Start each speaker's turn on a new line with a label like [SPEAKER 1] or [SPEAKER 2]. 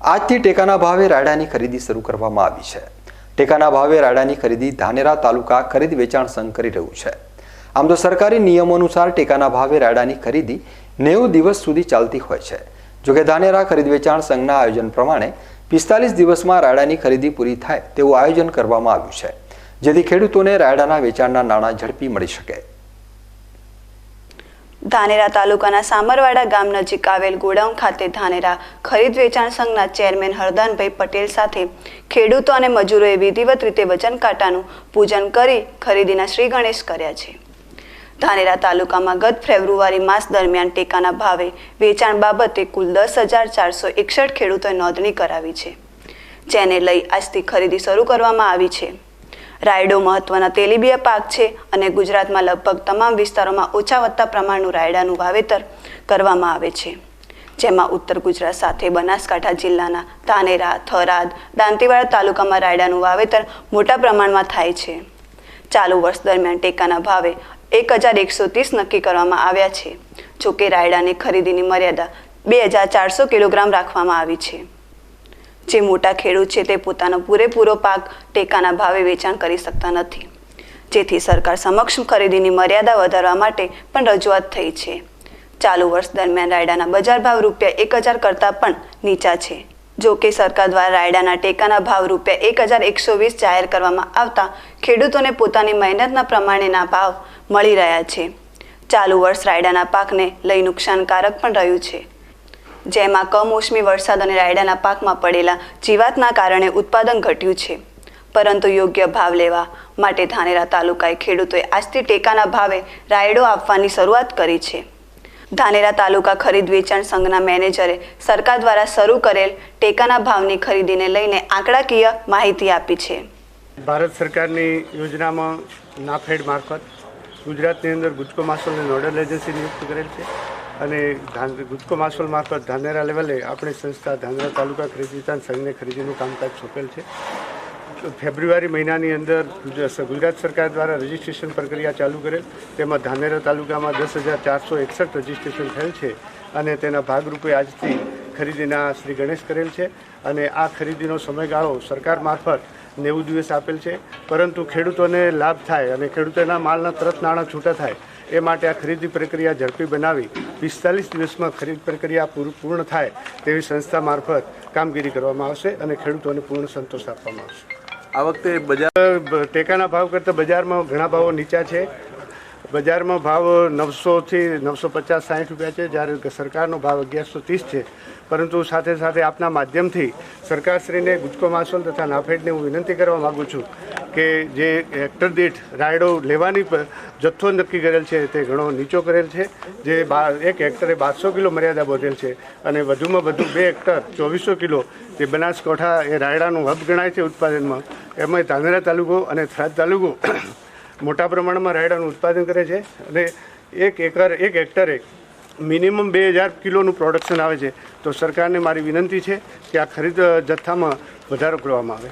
[SPEAKER 1] આજથી ટેકાના ભાવે રાયડાની ખરીદી શરૂ કરવામાં આવી છે. ટેકાના ભાવે રાયડાની ખરીદી ધાનેરા તાલુકા ખરીદ વેચાણ સંઘ કરી રહ્યું છે. આમ તો સરકારી નિયમો અનુસાર ટેકાના ભાવે રાયડાની ખરીદી નેવું દિવસ સુધી ચાલતી હોય છે. જોકે ધાનેરા ખરીદ વેચાણ સંઘના આયોજન પ્રમાણે પિસ્તાલીસ દિવસમાં રાયડાની ખરીદી પૂરી થાય તેવું આયોજન કરવામાં આવ્યું છે. જેથી ખેડૂતોને રાયડાના વેચાણના નાણાં ઝડપી મળી શકે.
[SPEAKER 2] ધાનેરા તાલુકાના સામરવાડા ગામ નજીક આવેલ ગોડાઉન ખાતે ધાનેરા ખરીદ વેચાણ સંઘના ચેરમેન હરદાનભાઈ પટેલ સાથે ખેડૂતો અને મજૂરોએ વિધિવત રીતે વજન કાંટાનું પૂજન કરી ખરીદીના શ્રી ગણેશ કર્યા છે. ધાનેરા તાલુકામાં ગત ફેબ્રુઆરી માસ દરમિયાન ટેકાના ભાવે વેચાણ બાબતે કુલ દસ હજાર ચારસો એકસઠ ખેડૂતોએ નોંધણી કરાવી છે. જેને લઈ આજથી ખરીદી શરૂ કરવામાં આવી છે. રાયડો મહત્વના તેલીબિયા પાક છે અને ગુજરાતમાં લગભગ તમામ વિસ્તારોમાં ઓછા વધતા પ્રમાણનું રાયડાનું વાવેતર કરવામાં આવે છે. જેમાં ઉત્તર ગુજરાત સાથે બનાસકાંઠા જિલ્લાના ધાનેરા, થરાદ, દાંતીવાડા તાલુકામાં રાયડાનું વાવેતર મોટા પ્રમાણમાં થાય છે. ચાલુ વર્ષ દરમિયાન ટેકાના ભાવે એક હજાર એકસો ત્રીસ નક્કી કરવામાં આવ્યા છે. જોકે રાયડાની ખરીદીની મર્યાદા બે હજાર ચારસો કિલોગ્રામ રાખવામાં આવી છે. જે મોટા ખેડૂત છે તે પોતાનો પૂરેપૂરો પાક ટેકાના ભાવે વેચાણ કરી શકતા નથી. જેથી સરકાર સમક્ષ ખરીદીની મર્યાદા વધારવા માટે પણ રજૂઆત થઈ છે. ચાલુ વર્ષ દરમિયાન રાયડાના બજાર ભાવ રૂપિયા એક હજાર કરતાં પણ નીચા છે. જો કે સરકાર દ્વારા રાયડાના ટેકાના ભાવ રૂપિયા એક હજાર એકસો વીસ જાહેર કરવામાં આવતા ખેડૂતોને પોતાની મહેનતના પ્રમાણેના ભાવ મળી રહ્યા છે. ચાલુ વર્ષ રાયડાના પાકને લઈ નુકસાનકારક પણ રહ્યું છે. જેમાં કમોસમી વરસાદ અને રાયડાના પાકમાં પડેલા જીવાતના કારણે ઉત્પાદન ઘટ્યું છે. પરંતુ યોગ્ય ભાવ લેવા માટે ધાનેરા તાલુકાએ ખેડૂતોએ આજથી ટેકાના ભાવે રાયડો આપવાની શરૂઆત કરી છે. ધાનેરા તાલુકા ખરીદ વેચાણ સંઘના મેનેજરે સરકાર દ્વારા શરૂ કરેલ ટેકાના ભાવની ખરીદીને લઈને આંકડાકીય માહિતી આપી છે.
[SPEAKER 3] ભારત સરકારની યોજનામાં નાફેડ મારફત ગુજરાતની અંદર ગુજકો માસોલને નોડલ એજન્સી નિયુક્ત કરેલ છે. અને ગુજકો માસોલ મારફત ધાનેરા લેવલે આપણી સંસ્થા ધાનેરા તાલુકા ખરીદ વિતાન સંઘને ખરીદીનું કામકાજ સોંપેલ છે. ફેબ્રુઆરી મહિનાની અંદર ગુજરાત સરકાર દ્વારા રજિસ્ટ્રેશન પ્રક્રિયા ચાલુ કરેલ, તેમાં ધાનેરા તાલુકામાં દસ હજાર ચારસો એકસઠ રજિસ્ટ્રેશન થયેલ છે અને તેના ભાગરૂપે આજથી ખરીદીના શ્રી ગણેશ કરેલ છે અને આ ખરીદીનો સમયગાળો સરકાર મારફત નેવું દિવસ આપેલ છે. પરંતુ ખેડૂતોને લાભ થાય અને ખેડૂતોના માલના તરત નાણાં છૂટા થાય એ માટે આ ખરીદી પ્રક્રિયા ઝડપી બનાવી પિસ્તાલીસ દિવસમાં ખરીદ પ્રક્રિયા પૂર- પૂર્ણ થાય તેવી સંસ્થા મારફત કામગીરી કરવામાં આવશે અને ખેડૂતોને પૂર્ણ સંતોષ આપવામાં આવશે.
[SPEAKER 4] આ વખતે બજાર
[SPEAKER 3] ટેકાના ભાવ કરતાં બજારમાં ઘણા ભાવો નીચા છે. બજારમાં ભાવ નવસોથી નવસો પચાસ સાઠ રૂપિયા છે જ્યારે સરકારનો ભાવ અગિયારસો ત્રીસ છે. પરંતુ સાથે સાથે આપના માધ્યમથી સરકારશ્રીને ગુજકો માસોલ તથા નાફેડને હું વિનંતી કરવા માગું છું કે જે હેક્ટર દીઠ રાયડો લેવાની જથ્થો નક્કી કરેલ છે તે ઘણો નીચો કરેલ છે, જે એક હેક્ટરે બારસો કિલો મર્યાદા બોધેલ છે અને વધુમાં વધુ બે હેક્ટર ચોવીસો કિલો જે બનાસકાંઠા એ રાયડાનું હબ ગણાય છે ઉત્પાદનમાં, એમાં ધાનેરા તાલુકો અને થરાદ તાલુકો મોટા પ્રમાણમાં રાયડાનું ઉત્પાદન કરે છે અને એક એકર, એક હેક્ટરે મિનિમમ બે હજાર કિલોનું પ્રોડક્શન આવે છે. તો સરકારને મારી વિનંતી છે કે આ ખરીદ, જથ્થામાં વધારો કરવામાં આવે.